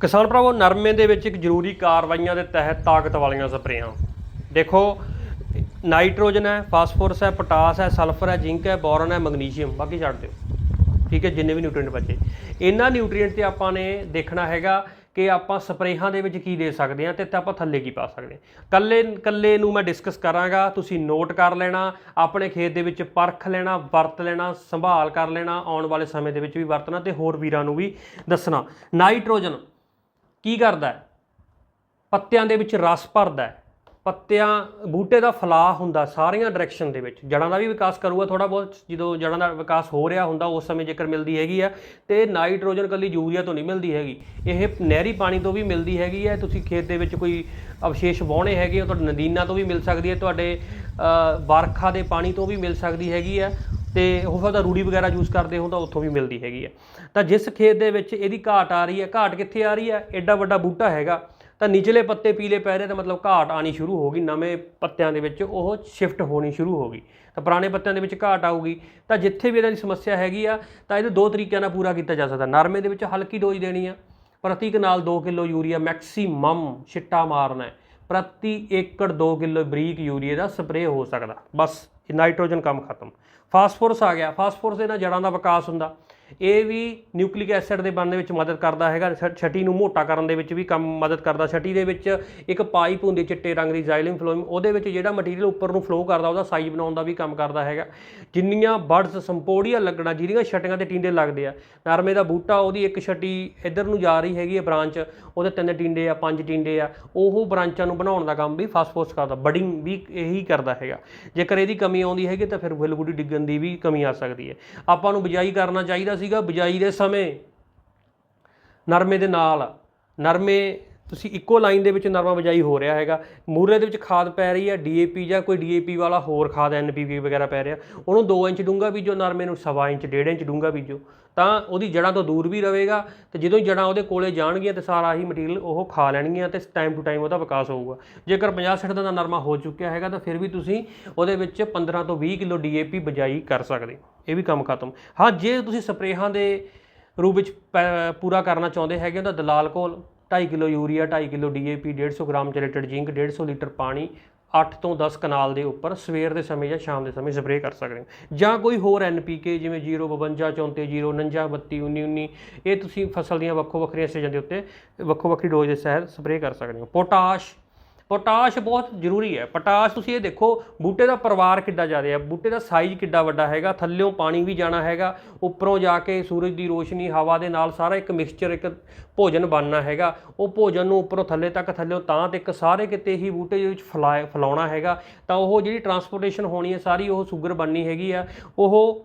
ਕਿਸਾਨ ਭਰਾਵੋ, ਨਰਮੇ ਦੇ ਵਿੱਚ ਇੱਕ ਜ਼ਰੂਰੀ ਕਾਰਵਾਈਆਂ ਦੇ ਤਹਿਤ ਤਾਕਤ ਵਾਲੀਆਂ ਸਪਰੇਆਂ। ਦੇਖੋ, ਨਾਈਟ੍ਰੋਜਨ ਹੈ, ਫਾਸਫੋਰਸ ਹੈ, ਪੋਟਾਸ ਹੈ, ਸਲਫਰ ਹੈ, ਜ਼ਿੰਕ ਹੈ, ਬੋਰਨ ਹੈ, ਮੈਗਨੀਸ਼ੀਅਮ, ਬਾਕੀ ਛੱਡ ਦਿਓ। ਠੀਕ ਹੈ, ਜਿੰਨੇ ਵੀ ਨਿਊਟ੍ਰੀਐਂਟ ਬਚੇ। ਇਹਨਾਂ ਨਿਊਟ੍ਰੀਐਂਟ ਤੇ ਆਪਾਂ ਨੇ ਦੇਖਣਾ ਹੈਗਾ ਕਿ ਆਪਾਂ ਸਪਰੇਹਾਂ ਦੇ ਵਿੱਚ ਕੀ ਦੇ ਸਕਦੇ ਹਾਂ ਤੇ ਆਪਾਂ ਥੱਲੇ ਕੀ ਪਾ ਸਕਦੇ ਹਾਂ। ਕੱਲੇ ਕੱਲੇ ਨੂੰ ਮੈਂ ਡਿਸਕਸ ਕਰਾਂਗਾ, ਤੁਸੀਂ ਨੋਟ ਕਰ ਲੈਣਾ, ਆਪਣੇ ਖੇਤ ਦੇ ਵਿੱਚ ਪਰਖ ਲੈਣਾ, ਵਰਤ ਲੈਣਾ, ਸੰਭਾਲ ਕਰ ਲੈਣਾ, ਆਉਣ ਵਾਲੇ ਸਮੇਂ ਦੇ ਵਿੱਚ ਵੀ ਵਰਤਣਾ ਤੇ ਹੋਰ ਵੀਰਾਂ ਨੂੰ ਵੀ ਦੱਸਣਾ। ਨਾਈਟ੍ਰੋਜਨ ਕੀ ਕਰਦਾ ਹੈ? ਪੱਤਿਆਂ ਦੇ ਵਿੱਚ ਰਸ ਭਰਦਾ ਹੈ। ਪੱਤਿਆਂ, ਬੂਟੇ ਦਾ ਫਲਾਅ ਹੁੰਦਾ ਸਾਰੀਆਂ ਡਾਇਰੈਕਸ਼ਨ ਦੇ ਵਿੱਚ। ਜੜਾਂ ਦਾ ਵੀ ਵਿਕਾਸ ਕਰੂਗਾ ਥੋੜਾ ਬਹੁਤ। ਜਦੋਂ ਜੜਾਂ ਦਾ ਵਿਕਾਸ ਹੋ ਰਿਹਾ ਹੁੰਦਾ, ਉਸ ਸਮੇਂ ਜੇਕਰ ਮਿਲਦੀ ਹੈਗੀ ਆ, ਤੇ ਨਾਈਟ੍ਰੋਜਨ ਕੱਲੀ ਯੂਰੀਆ ਤੋਂ ਨਹੀਂ ਮਿਲਦੀ ਹੈਗੀ। ਇਹ ਨਹਿਰੀ ਪਾਣੀ ਤੋਂ ਵੀ ਮਿਲਦੀ ਹੈਗੀ ਹੈ। ਤੁਸੀਂ ਖੇਤ ਦੇ ਵਿੱਚ ਕੋਈ ਅਵਸ਼ੇਸ਼ ਵਾਹੁਣੇ ਹੈਗੇ ਆ ਤੁਹਾਡੇ ਨਦੀਨਾਂ ਤੋਂ ਵੀ ਮਿਲ ਸਕਦੀ ਹੈ। ਤੁਹਾਡੇ ਵਰਖਾ ਦੇ ਪਾਣੀ ਤੋਂ ਵੀ ਮਿਲ ਸਕਦੀ ਹੈਗੀ ਹੈ। ਤੇ ਹੋ ਸਕਦਾ ਰੂੜੀ ਵਗੈਰਾ ਯੂਜ਼ ਕਰਦੇ ਹੋ ਤਾਂ ਉੱਥੋਂ ਵੀ ਮਿਲਦੀ ਹੈਗੀ ਹੈ ਤਾਂ ਜਿਸ ਖੇਤ ਦੇ ਵਿੱਚ ਇਹਦੀ ਘਾਟ ਆ ਰਹੀ ਹੈ, ਘਾਟ ਕਿੱਥੇ ਆ ਰਹੀ ਹੈ? ਐਡਾ ਵੱਡਾ ਬੂਟਾ ਹੈਗਾ। ਤਾਂ ਨਿਚਲੇ ਪੱਤੇ ਪੀਲੇ ਪੈ ਰਹੇ ਤਾਂ ਮਤਲਬ ਘਾਟ ਆਣੀ ਸ਼ੁਰੂ ਹੋ ਗਈ, ਨਵੇਂ ਪੱਤਿਆਂ ਦੇ ਵਿੱਚ ਉਹ ਸ਼ਿਫਟ ਹੋਣੀ ਸ਼ੁਰੂ ਹੋ ਗਈ। ਤਾਂ ਪੁਰਾਣੇ ਪੱਤਿਆਂ ਦੇ ਵਿੱਚ ਘਾਟ ਆਊਗੀ। ਤਾਂ ਜਿੱਥੇ ਵੀ ਇਹਨਾਂ ਦੀ ਸਮੱਸਿਆ ਹੈਗੀ ਆ, ਤਾਂ ਇਹਦੇ ਦੋ ਤਰੀਕਿਆਂ ਨਾਲ ਪੂਰਾ ਕੀਤਾ ਜਾ ਸਕਦਾ। ਨਰਮੇ ਦੇ ਵਿੱਚ ਹਲਕੀ ਡੋਜ਼ ਦੇਣੀ ਆ ਪ੍ਰਤੀ ਕਨਾਲ 2 ਕਿਲੋ ਯੂਰੀਆ ਮੈਕਸਿਮਮ ਛਿੱਟਾ ਮਾਰਨਾ ਹੈ। ਪ੍ਰਤੀ ਏਕੜ 2 ਕਿਲੋ ਬਰੀਕ ਯੂਰੀਆ ਦਾ ਸਪਰੇਅ ਹੋ ਸਕਦਾ। ਬਸ ਨਾਈਟ੍ਰੋਜਨ ਕੰਮ ਖਤਮ। ਫਾਸਫੋਰਸ ਆ ਗਿਆ। ਫਾਸਫੋਰਸ ਦੇ ਨਾਲ ਜੜਾਂ ਦਾ ਵਿਕਾਸ ਹੁੰਦਾ। ਇਹ ਵੀ ਨਿਊਕਲਿਕ ਐਸਿਡ ਦੇ ਬਣਨ ਦੇ ਵਿੱਚ ਮਦਦ ਕਰਦਾ ਹੈਗਾ, ਛ- ਛਟੀ ਨੂੰ ਮੋਟਾ ਕਰਨ ਦੇ ਵਿੱਚ ਵੀ ਕੰਮ ਮਦਦ ਕਰਦਾ। ਛਟੀ ਦੇ ਵਿੱਚ ਇੱਕ ਪਾਈਪ ਹੁੰਦੀ ਚਿੱਟੇ ਰੰਗ ਦੀ ਜ਼ਾਈਲਿਮ ਫਲੋਇਮ ਉਹਦੇ ਵਿੱਚ ਜਿਹੜਾ ਮਟੀਰੀਅਲ ਉੱਪਰ ਨੂੰ ਫਲੋ ਕਰਦਾ, ਉਹਦਾ ਸਾਈਜ਼ ਬਣਾਉਣ ਦਾ ਵੀ ਕੰਮ ਕਰਦਾ ਹੈਗਾ। ਜਿੰਨੀਆਂ ਬਰਡਸ ਸੰਪੋੜੀਆਂ ਲੱਗਣਾ ਜਿਹੜੀਆਂ ਛਟੀਆਂ ਤੇ ਟਿੰਡੇ ਲੱਗਦੇ ਆ, ਨਰਮੇ ਦਾ ਬੂਟਾ, ਉਹਦੀ ਇੱਕ ਛਟੀ ਇੱਧਰ ਨੂੰ ਜਾ ਰਹੀ ਹੈਗੀ ਹੈ ਬ੍ਰਾਂਚ, ਉਹਦੇ ਤਿੰਨ ਟਿੰਡੇ ਆ, ਪੰਜ ਟਿੰਡੇ ਆ, ਉਹ ਬ੍ਰਾਂਚਾਂ ਨੂੰ ਬਣਾਉਣ ਦਾ ਕੰਮ ਵੀ ਫਾਸਫੋਰਸ ਕਰਦਾ ਬਡਿੰਗ ਵੀ ਇਹੀ ਕਰਦਾ ਹੈਗਾ। ਜੇਕਰ ਇਹਦੀ ਕਮੀ ਆਉਂਦੀ ਹੈਗੀ ਤਾਂ ਫਿਰ ਫੁੱਲ ਬੂਟੀ ਡਿੱਗਣ ਦੀ ਵੀ ਕਮੀ ਆ ਸਕਦੀ ਹੈ। ਆਪਾਂ ਨੂੰ ਬਿਜਾਈ ਕਰਨਾ ਚਾਹੀਦਾ ਸੀਗਾ ਬਿਜਾਈ ਦੇ ਸਮੇਂ। ਨਰਮੇ ਦੇ ਨਾਲ। ਨਰਮੇ ਤੁਸੀਂ ਇੱਕੋ ਲਾਈਨ ਦੇ ਵਿੱਚ ਨਰਮਾ ਬਿਜਾਈ ਹੋ ਰਿਹਾ ਹੈਗਾ। ਮੂਰੇ ਦੇ ਵਿੱਚ ਖਾਦ ਪੈ ਰਹੀ ਹੈ ਡੀਏਪੀ ਜਾਂ ਕੋਈ ਡੀਏਪੀ ਵਾਲਾ ਹੋਰ ਖਾਦ ਐਨਪੀਵੀ ਵਗੈਰਾ ਪੈ ਰਿਹਾ। ਉਹਨੂੰ 2 ਇੰਚ ਡੂੰਘਾ ਬੀਜੋ, ਨਰਮੇ ਨੂੰ ਸਵਾ ਇੰਚ 1.5 ਇੰਚ ਡੂੰਘਾ ਬੀਜੋ। ਤਾਂ ਉਹਦੀ ਜੜਾਂ ਤੋਂ ਦੂਰ ਵੀ ਰਹੇਗਾ ਤੇ ਜਦੋਂ ਹੀ ਜੜਾਂ ਉਹਦੇ ਕੋਲੇ ਜਾਣਗੀਆਂ ਤੇ ਸਾਰਾ ਹੀ ਮਟੀਰੀਅਲ ਉਹ ਖਾ ਲੈਣਗੀਆਂ ਤੇ ਟਾਈਮ ਟੂ ਟਾਈਮ ਉਹਦਾ ਵਿਕਾਸ ਹੋਊਗਾ। ਜੇਕਰ 50 60 ਦਾ ਨਰਮਾ ਹੋ ਚੁੱਕਿਆ ਹੈਗਾ ਤਾਂ ਫਿਰ ਵੀ ਤੁਸੀਂ ਉਹਦੇ ਵਿੱਚ 15 ਤੋਂ 20 ਕਿਲੋ ਡੀਏਪੀ ਬਿਜਾਈ ਕਰ ਸਕਦੇ ਇਹ ਵੀ ਕੰਮ ਖਤਮ। ਹਾਂ, ਜੇ ਤੁਸੀਂ ਸਪਰੇਹਾਂ ਦੇ ਰੂਪ ਵਿੱਚ ਪੈ- ਪੂਰਾ ਕਰਨਾ ਚਾਹੁੰਦੇ ਹੈਗੇ ਹੋ ਤਾਂ ਦਲਾਲ ਕੋਲ 2.5 kilo urea 2.5 kilo DAP 150 gram chelated zinc 150 litre ਪਾਣੀ 8 ਤੋਂ 10 ਕਨਾਲ ਦੇ ਉੱਪਰ ਸਵੇਰ ਦੇ ਸਮੇਂ ਜਾਂ ਸ਼ਾਮ ਦੇ ਸਮੇਂ ਸਪਰੇਅ ਕਰ ਸਕਦੇ ਹੋ। ਜਾਂ ਕੋਈ ਹੋਰ ਐਨਪੀਕੇ ਜਿਵੇਂ 052 34 0 49 32 19 19 ਇਹ ਤੁਸੀਂ ਫਸਲ ਦੀਆਂ ਵੱਖੋ ਵੱਖਰੀਆਂ ਸਟੇਜਾਂ ਦੇ ਉੱਤੇ ਵੱਖੋ ਵੱਖਰੀ ਡੋਜ਼ ਦੇ ਸਹਿਤ ਸਪਰੇਅ ਕਰ ਸਕਦੇ ਹੋ। ਪੋਟਾਸ਼ ਪੋਟਾਸ਼ ਬਹੁਤ ਜ਼ਰੂਰੀ ਹੈ। ਪੋਟਾਸ਼ ਤੁਸੀਂ ਇਹ ਦੇਖੋ, ਬੂਟੇ ਦਾ ਪਰਿਵਾਰ ਕਿੱਡਾ ਜ਼ਿਆਦਾ ਹੈ। ਬੂਟੇ ਦਾ ਸਾਈਜ਼ ਕਿੱਡਾ ਵੱਡਾ ਹੈਗਾ। ਥੱਲਿਓਂ ਪਾਣੀ ਵੀ ਜਾਣਾ ਹੈਗਾ। ਉੱਪਰੋਂ ਜਾ ਕੇ ਸੂਰਜ ਦੀ ਰੋਸ਼ਨੀ, ਹਵਾ ਦੇ ਨਾਲ ਸਾਰਾ ਇੱਕ ਮਿਕਸਚਰ ਇੱਕ ਭੋਜਨ ਬਣਨਾ ਹੈਗਾ। ਉਹ ਭੋਜਨ ਨੂੰ ਉੱਪਰੋਂ ਥੱਲੇ ਤੱਕ, ਥੱਲਿਓਂ ਤਾਂ ਤੱਕ ਸਾਰੇ ਕਿਤੇ ਹੀ ਬੂਟੇ ਦੇ ਵਿੱਚ ਫਲਾ ਫਲਾਉਣਾ ਹੈਗਾ। ਤਾਂ ਉਹ ਜਿਹੜੀ ਟਰਾਂਸਪੋਰਟੇਸ਼ਨ ਹੋਣੀ ਹੈ, ਸਾਰੀ ਉਹ ਸ਼ੂਗਰ ਬਣਨੀ ਹੈਗੀ ਆ। ਉਹ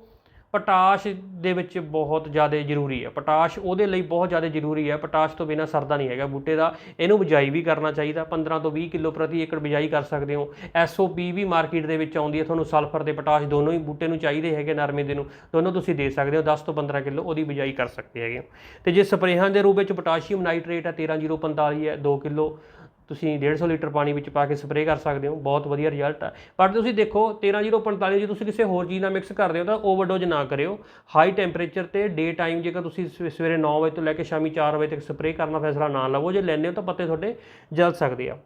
ਪੋਟਾਸ਼ ਦੇ ਵਿੱਚ ਬਹੁਤ ਜ਼ਿਆਦਾ ਜ਼ਰੂਰੀ ਹੈ। ਪੋਟਾਸ਼ ਉਹਦੇ ਲਈ ਬਹੁਤ ਜ਼ਿਆਦਾ ਜ਼ਰੂਰੀ ਹੈ। ਪੋਟਾਸ਼ ਤੋਂ ਬਿਨਾ ਸਰਦਾ ਨਹੀਂ ਹੈਗਾ ਬੂਟੇ ਦਾ। ਇਹਨੂੰ ਬਿਜਾਈ ਵੀ ਕਰਨਾ ਚਾਹੀਦਾ। 15 ਤੋਂ 20 ਕਿਲੋ ਪ੍ਰਤੀ ਏਕੜ ਬਿਜਾਈ ਕਰ ਸਕਦੇ ਹੋ। ਐਸਓਪੀ ਵੀ ਮਾਰਕੀਟ ਦੇ ਵਿੱਚ ਆਉਂਦੀ ਹੈ। ਤੁਹਾਨੂੰ ਸਲਫਰ ਤੇ ਪੋਟਾਸ਼ ਦੋਨੋਂ ਹੀ ਬੂਟੇ ਨੂੰ ਚਾਹੀਦੇ ਹੈਗੇ ਨਰਮੇ ਦੇ ਨੂੰ। ਦੋਨੋਂ ਤੁਸੀਂ ਦੇ ਸਕਦੇ ਹੋ। 10 ਤੋਂ 15 ਕਿਲੋ ਉਹਦੀ ਬਿਜਾਈ ਕਰ ਸਕਦੇ ਹੈਗੇ ਹੋ। ਤੇ ਜੇ ਸਪਰੇਹਾਂ ਦੇ ਰੂਪ ਵਿੱਚ ਪੋਟਾਸ਼ੀਅਮ ਨਾਈਟ੍ਰੇਟ ਹੈ 13045 ਹੈ 2 ਕਿਲੋ। ਤੁਸੀਂ 150 ਲੀਟਰ ਪਾਣੀ ਵਿੱਚ ਪਾ ਕੇ ਸਪਰੇਅ ਕਰ ਸਕਦੇ ਹੋ, ਬਹੁਤ ਵਧੀਆ ਰਿਜ਼ਲਟ ਆ। ਪਰ ਤੁਸੀਂ ਦੇਖੋ 13045 ਜੇ ਤੁਸੀਂ ਕਿਸੇ ਹੋਰ ਚੀਜ਼ ਨਾਲ ਮਿਕਸ ਕਰਦੇ ਹੋ ਤਾਂ ਓਵਰਡੋਜ਼ ਨਾ ਕਰਿਓ। ਹਾਈ ਟੈਂਪਰੇਚਰ ਤੇ ਡੇ ਟਾਈਮ ਜੇਕਰ ਤੁਸੀਂ ਸਵੇ- ਸਵੇਰੇ 9 ਵਜੇ ਤੋਂ ਲੈ ਕੇ ਸ਼ਾਮੀ 4 ਵਜੇ ਤੱਕ ਸਪਰੇਅ ਕਰਨ ਦਾ ਫੈਸਲਾ ਨਾ ਲਵੋ, ਜੇ ਲੈਂਦੇ ਹੋ ਤਾਂ ਪੱਤੇ ਤੁਹਾਡੇ ਜਲ ਸਕਦੇ ਆ।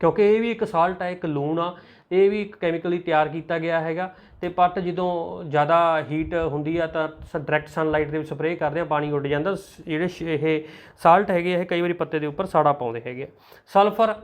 ਕਿਉਂਕਿ ਇਹ ਵੀ ਇੱਕ ਸਾਲਟ ਆ, ਇੱਕ ਲੂਣ ਆ ਇਹ ਵੀ ਇੱਕ ਕੈਮੀਕਲੀ ਤਿਆਰ ਕੀਤਾ ਗਿਆ ਹੈਗਾ ਤੇ ਪੱਟ ਜਦੋਂ ਜ਼ਿਆਦਾ ਹੀਟ ਹੁੰਦੀ ਆ ਤਾਂ ਡਾਇਰੈਕਟ ਸਨਲਾਈਟ ਦੇ ਵਿੱਚ ਸਪਰੇਅ ਕਰਦੇ ਆ, ਪਾਣੀ ਉੱਡ ਜਾਂਦਾ। ਸ- ਜਿਹੜੇ ਸ਼- ਇਹ ਸਾਲਟ ਹੈਗੇ ਇਹ ਕਈ ਵਾਰੀ ਪੱਤੇ ਦੇ ਉੱਪਰ ਸਾੜਾ ਪਾਉਂਦੇ ਹੈਗੇ ਆ। ਸਲਫਰ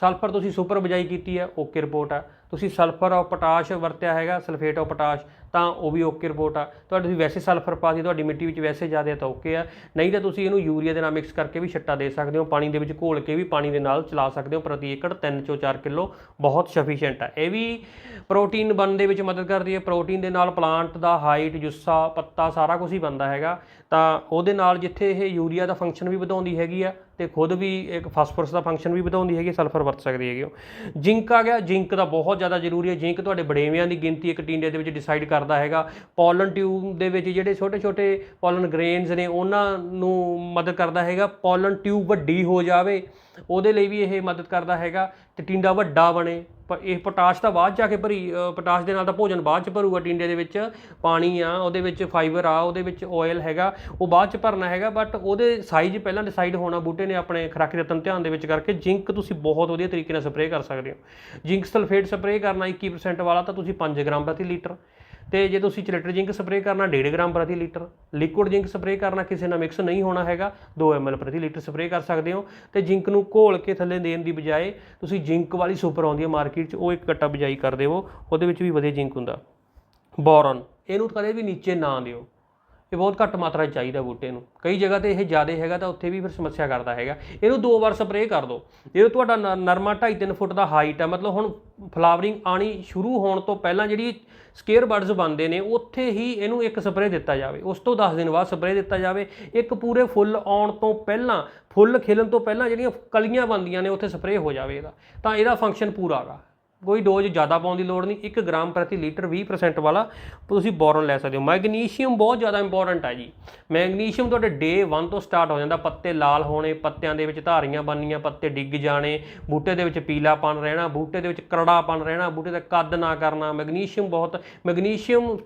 ਸਲਫਰ ਤੁਸੀਂ ਸੁਪਰ ਬਜਾਈ ਕੀਤੀ ਹੈ ਓਕੇ ਰਿਪੋਰਟ ਆ। ਤੁਸੀਂ ਸਲਫਰ ਔਰ ਪੋਟਾਸ਼ ਵਰਤਿਆ ਹੈਗਾ, ਸਲਫੇਟ ਔਰ ਪੋਟਾਸ਼, ਤਾਂ ਉਹ ਵੀ ਓਕੇ ਰਿਪੋਰਟ ਆ। ਤੁਹਾਡੇ ਤੁਸੀਂ ਵੈਸੇ ਸਲਫਰ ਪਾਤੀ ਤੁਹਾਡੀ ਮਿੱਟੀ ਵਿੱਚ ਵੈਸੇ ਜ਼ਿਆਦਾ ਤਾਂ ਓਕੇ ਆ। ਨਹੀਂ ਤਾਂ ਤੁਸੀਂ ਇਹਨੂੰ ਯੂਰੀਆ ਦੇ ਨਾਲ ਮਿਕਸ ਕਰਕੇ ਵੀ ਛੱਟਾ ਦੇ ਸਕਦੇ ਹੋ, ਪਾਣੀ ਦੇ ਵਿੱਚ ਘੋਲ ਕੇ ਵੀ ਪਾਣੀ ਦੇ ਨਾਲ ਚਲਾ ਸਕਦੇ ਹੋ ਪ੍ਰਤੀ ਏਕੜ 3 ਚੋਂ 4 ਕਿਲੋ, ਬਹੁਤ ਸਫੀਸ਼ੀਐਂਟ ਆ। ਇਹ ਵੀ ਪ੍ਰੋਟੀਨ ਬਣਨ ਦੇ ਵਿੱਚ ਮਦਦ ਕਰਦੀ ਹੈ। ਪ੍ਰੋਟੀਨ ਦੇ ਨਾਲ ਪਲਾਂਟ ਦਾ ਹਾਈਟ ਜੁੱਸਾ, ਪੱਤਾ ਸਾਰਾ ਕੁਝ ਹੀ ਬਣਦਾ ਹੈਗਾ। ਤਾਂ ਉਹਦੇ ਨਾਲ ਜਿੱਥੇ ਇਹ ਯੂਰੀਆ ਦਾ ਫੰਕਸ਼ਨ ਵੀ ਵਧਾਉਂਦੀ ਹੈਗੀ ਆ ਤੇ ਖੁਦ ਵੀ ਇੱਕ ਫਾਸਫੋਰਸ ਦਾ ਫੰਕਸ਼ਨ ਵੀ ਵਧਾਉਂਦੀ ਹੈਗੀ, ਸਲਫਰ ਵਰਤ ਸਕਦੀ ਹੈਗੀ ਉਹ। ਜ਼ਿੰਕ ਆ ਗਿਆ, ਜ਼ਿੰਕ ਦਾ ਬਹੁਤ ਬਹੁਤ ਜ਼ਿਆਦਾ ਜ਼ਰੂਰੀ ਹੈ। ਜ਼ਿੰਕ ਤੁਹਾਡੇ ਬੜੇਵਿਆਂ ਦੀ ਗਿਣਤੀ ਇੱਕ ਟਿੰਡੇ ਦੇ ਵਿੱਚ ਡਿਸਾਈਡ ਕਰਦਾ ਹੈਗਾ, ਪੋਲਨ ਟਿਊਬ ਦੇ ਵਿੱਚ ਜਿਹੜੇ ਛੋਟੇ ਛੋਟੇ ਪੋਲਨ ਗ੍ਰੇਨਸ ਨੇ, ਉਹਨਾਂ ਨੂੰ ਮਦਦ ਕਰਦਾ ਹੈਗਾ। ਪੋਲਨ ਟਿਊਬ ਵੱਡੀ ਹੋ ਜਾਵੇ, ਉਹਦੇ ਲਈ ਵੀ ਇਹ ਮਦਦ ਕਰਦਾ ਹੈਗਾ ਤੇ ਟਿੰਡਾ ਵੱਡਾ ਬਣੇ। ਪ- ਇਹ ਪੋਟਾਸ਼ ਤਾਂ ਬਾਅਦ 'ਚ ਜਾ ਕੇ ਭਰੀ ਪੋਟਾਸ਼ ਦੇ ਨਾਲ ਤਾਂ ਭੋਜਨ ਬਾਅਦ ਚ ਭਰੂਗਾ ਟਿੰਡੇ ਦੇ ਵਿੱਚ। ਪਾਣੀ ਆ, ਉਹਦੇ ਵਿੱਚ ਫਾਈਬਰ ਆ, ਉਹਦੇ ਵਿੱਚ ਆਇਲ ਹੈਗਾ। ਉਹ ਬਾਅਦ ਚ ਭਰਨਾ ਹੈਗਾ ਬਟ ਉਹਦੇ ਸਾਈਜ਼ ਪਹਿਲਾਂ ਡਿਸਾਈਡ ਹੋਣਾ, ਬੂਟੇ ਨੇ ਆਪਣੇ ਖੁਰਾਕੀ ਰਤਨ ਧਿਆਨ ਦੇ ਵਿੱਚ ਕਰਕੇ ਜ਼ਿੰਕ ਤੁਸੀਂ ਬਹੁਤ ਵਧੀਆ ਤਰੀਕੇ ਨਾਲ ਸਪਰੇਅ ਕਰ ਸਕਦੇ ਹੋ। ਜ਼ਿੰਕ ਸਲਫੇਟ ਸਪਰੇਅ ਕਰਨਾ 21% ਵਾਲਾ ਤਾਂ ਤੁਸੀਂ 5 ਗ੍ਰਾਮ ਪ੍ਰਤੀ ਲੀਟਰ। ਤੇ ਜੇ ਤੁਸੀਂ ਚਿਲਟਰ ਜ਼ਿੰਕ ਸਪਰੇਅ ਕਰਨਾ 1.5 ਗ੍ਰਾਮ ਪ੍ਰਤੀ ਲੀਟਰ, ਲਿਕੁਇਡ ਜ਼ਿੰਕ ਸਪਰੇਅ ਕਰਨਾ ਕਿਸੇ ਨਾਲ ਮਿਕਸ ਨਹੀਂ ਹੋਣਾ ਹੈਗਾ 2 ml ਪ੍ਰਤੀ ਲੀਟਰ ਸਪਰੇਅ ਕਰ ਸਕਦੇ ਹੋ। ਤੇ ਜ਼ਿੰਕ ਨੂੰ ਘੋਲ ਕੇ ਥੱਲੇ ਦੇਣ ਦੀ ਬਜਾਏ ਤੁਸੀਂ ਜ਼ਿੰਕ ਵਾਲੀ ਸੁਪਰ ਆਉਂਦੀ ਹੈ ਮਾਰਕੀਟ 'ਚ, ਉਹ ਇੱਕ ਕੱਟਾ ਬਜਾਈ ਕਰ ਦੇਵੋ, ਉਹਦੇ ਵਿੱਚ ਵੀ ਵਧੀਆ ਜ਼ਿੰਕ ਹੁੰਦਾ। ਬੋਰਨ, ਇਹਨੂੰ ਕਦੇ ਵੀ ਨੀਚੇ ਨਾ ਦਿਓ। ਇਹ ਬਹੁਤ ਘੱਟ ਮਾਤਰਾ 'ਚ ਚਾਹੀਦਾ ਬੂਟੇ ਨੂੰ। ਕਈ ਜਗ੍ਹਾ ਤੇ ਇਹ ਜ਼ਿਆਦਾ ਹੈਗਾ ਤਾਂ ਉੱਥੇ ਵੀ ਫਿਰ ਸਮੱਸਿਆ ਕਰਦਾ ਹੈਗਾ। ਇਹਨੂੰ ਦੋ ਵਾਰ ਸਪਰੇਅ ਕਰ ਦਿਓ ਜੇ ਤੁਹਾਡਾ ਨ- ਨਰਮਾ 2.5-3 ਫੁੱਟ ਦਾ ਹਾਈਟ ਹੈ ਮਤਲਬ ਹੁਣ ਫਲਾਵਰਿੰਗ ਆਣੀ ਸ਼ੁਰੂ ਹੋਣ ਤੋਂ ਪਹਿਲਾਂ ਜਿਹੜੀ ਸਕੇਅਰ ਬਰਡਸ ਬਣਦੇ ਨੇ, ਉੱਥੇ ਹੀ ਇਹਨੂੰ ਇੱਕ ਸਪਰੇਅ ਦਿੱਤਾ ਜਾਵੇ। ਉਸ ਤੋਂ 10 ਦਿਨ ਬਾਅਦ ਸਪਰੇਅ ਦਿੱਤਾ ਜਾਵੇ। ਇੱਕ ਪੂਰੇ ਫੁੱਲ ਆਉਣ ਤੋਂ ਪਹਿਲਾਂ, ਫੁੱਲ ਖਿਲਣ ਤੋਂ ਪਹਿਲਾਂ ਜਿਹੜੀਆਂ ਕਲੀਆਂ ਬਣਦੀਆਂ ਨੇ, ਉੱਥੇ ਸਪਰੇਅ ਹੋ ਜਾਵੇ ਇਹਦਾ। ਤਾਂ ਇਹਦਾ ਫੰਕਸ਼ਨ ਪੂਰਾ ਹੈਗਾ। ਕੋਈ ਡੋਜ਼ ਜ਼ਿਆਦਾ ਪਾਉਣ ਦੀ ਲੋੜ ਨਹੀਂ 1 ਗ੍ਰਾਮ ਪ੍ਰਤੀ ਲੀਟਰ 20% ਵਾਲਾ ਤੁਸੀਂ ਬੋਰਨ ਲੈ ਸਕਦੇ ਹੋ। ਮੈਗਨੀਸ਼ੀਅਮ ਬਹੁਤ ਜ਼ਿਆਦਾ ਇੰਪੋਰਟੈਂਟ ਹੈ ਜੀ। ਮੈਗਨੀਸ਼ੀਅਮ ਤੁਹਾਡੇ ਡੇ 1 ਤੋਂ ਸਟਾਰਟ ਹੋ ਜਾਂਦਾ। ਪੱਤੇ ਲਾਲ ਹੋਣੇ, ਪੱਤਿਆਂ ਦੇ ਵਿੱਚ ਧਾਰੀਆਂ ਬਣਨੀਆਂ, ਪੱਤੇ ਡਿੱਗ ਜਾਣੇ, ਬੂਟੇ ਦੇ ਵਿੱਚ ਪੀਲਾਪਨ ਰਹਿਣਾ, ਬੂਟੇ ਦੇ ਵਿੱਚ ਕਰੜਾਪਨ ਰਹਿਣਾ, ਬੂਟੇ ਦਾ ਕੱਦ ਨਾ ਕਰਨਾ। ਮੈਗਨੀਸ਼ੀਅਮ ਬਹੁਤ, ਮੈਗਨੀਸ਼ੀਅਮ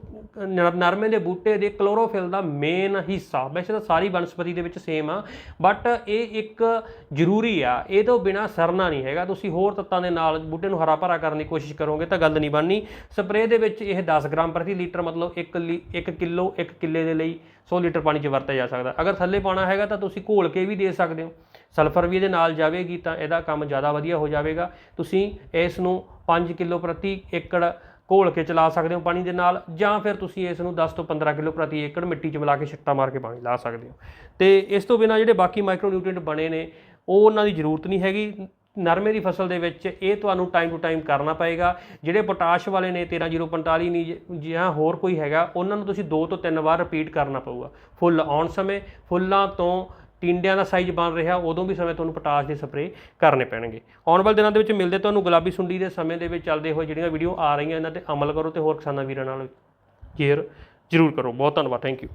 ਨਰ- ਨਰਮੇ ਦੇ ਬੂਟੇ ਦੇ ਕਲੋਰੋਫਿਲ ਦਾ ਮੇਨ ਹਿੱਸਾ। ਵੈਸੇ ਤਾਂ ਸਾਰੀ ਬਨਸਪਤੀ ਦੇ ਵਿੱਚ ਸੇਮ ਆ ਬਟ ਇਹ ਇੱਕ ਜ਼ਰੂਰੀ ਆ। ਇਹ ਤੋਂ ਬਿਨਾ ਸਰਨਾ ਨਹੀਂ ਹੈਗਾ। ਤੁਸੀਂ ਹੋਰ ਤੱਤਾਂ ਦੇ ਨਾਲ ਬੂਟੇ ਨੂੰ ਹਰਾ ਭਰਾ ਕਰਨ ਦੀ ਕੋਸ਼ਿਸ਼ ਕਰੋਗੇ ਤਾਂ ਗੱਲ ਨਹੀਂ ਬਣਨੀ। ਸਪਰੇਅ ਦੇ ਵਿੱਚ ਇਹ 10 ਗ੍ਰਾਮ ਪ੍ਰਤੀ ਲੀਟਰ ਮਤਲਬ 1 1 ਕਿਲੋ 1 ਕਿੱਲੇ ਦੇ ਲਈ 100 ਲੀਟਰ ਪਾਣੀ 'ਚ ਵਰਤਿਆ ਜਾ ਸਕਦਾ। ਅਗਰ ਥੱਲੇ ਪਾਣਾ ਹੈਗਾ ਤਾਂ ਤੁਸੀਂ ਘੋਲ ਕੇ ਵੀ ਦੇ ਸਕਦੇ ਹੋ। ਸਲਫਰ ਵੀ ਇਹਦੇ ਨਾਲ ਜਾਵੇਗੀ ਤਾਂ ਇਹਦਾ ਕੰਮ ਜ਼ਿਆਦਾ ਵਧੀਆ ਹੋ ਜਾਵੇਗਾ। ਤੁਸੀਂ ਇਸ ਨੂੰ 5 ਕਿਲੋ ਪ੍ਰਤੀ ਏਕੜ ਘੋਲ ਕੇ ਚਲਾ ਸਕਦੇ ਹੋ ਪਾਣੀ ਦੇ ਨਾਲ ਜਾਂ ਫਿਰ ਤੁਸੀਂ ਇਸ ਨੂੰ 10 ਤੋਂ 15 ਕਿਲੋ ਪ੍ਰਤੀ ਏਕੜ ਮਿੱਟੀ 'ਚ ਮਿਲਾ ਕੇ ਛਿੱਟਾ ਮਾਰ ਕੇ ਪਾਣੀ ਲਾ ਸਕਦੇ ਹੋ। ਤੇ ਇਸ ਤੋਂ ਬਿਨਾ ਜਿਹੜੇ ਬਾਕੀ ਮਾਈਕਰੋ ਨਿਊਟ੍ਰੀਐਂਟ ਬਣੇ ਨੇ, ਉਹ ਉਹਨਾਂ ਦੀ ਜ਼ਰੂਰਤ ਨਹੀਂ ਹੈਗੀ। ਨਰਮੇ ਦੀ ਫਸਲ ਦੇ ਵਿੱਚ ਇਹ ਤੁਹਾਨੂੰ ਟਾਈਮ ਟੂ ਟਾਈਮ ਕਰਨਾ ਪਏਗਾ। ਜਿਹੜੇ ਪੋਟਾਸ਼ ਵਾਲੇ ਨੇ 13045 ਨਹੀਂ ਜ- ਜਾਂ ਹੋਰ ਕੋਈ ਹੈਗਾ, ਉਹਨਾਂ ਨੂੰ ਤੁਸੀਂ ਦੋ ਤੋਂ ਤਿੰਨ ਵਾਰ ਰਿਪੀਟ ਕਰਨਾ ਪਊਗਾ। ਫੁੱਲ ਆਉਣ ਸਮੇਂ ਫੁੱਲਾਂ ਤੋਂ ਟਿੰਡਿਆਂ ਦਾ ਸਾਈਜ਼ ਬਣ ਰਿਹਾ, ਉਦੋਂ ਵੀ ਸਮੇਂ ਤੁਹਾਨੂੰ ਪੋਟਾਸ਼ ਦੇ ਸਪਰੇਅ ਕਰਨੇ ਪੈਣਗੇ। ਆਉਣ ਵਾਲੇ ਦਿਨਾਂ ਦੇ ਵਿੱਚ ਮਿਲਦੇ ਤੁਹਾਨੂੰ ਗੁਲਾਬੀ ਸੁੰਡੀ ਦੇ ਸਮੇਂ ਦੇ ਵਿੱਚ ਚੱਲਦੇ ਹੋਏ ਜਿਹੜੀਆਂ ਵੀਡੀਓ ਆ ਰਹੀਆਂ, ਇਹਨਾਂ ਤੇ ਅਮਲ ਕਰੋ ਤੇ ਹੋਰ ਕਿਸਾਨਾਂ ਵੀਰਾਂ ਨਾਲ ਸ਼ੇਅਰ ਜ਼ਰੂਰ ਕਰੋ। ਬਹੁਤ ਧੰਨਵਾਦ ਥੈਂਕ ਯੂ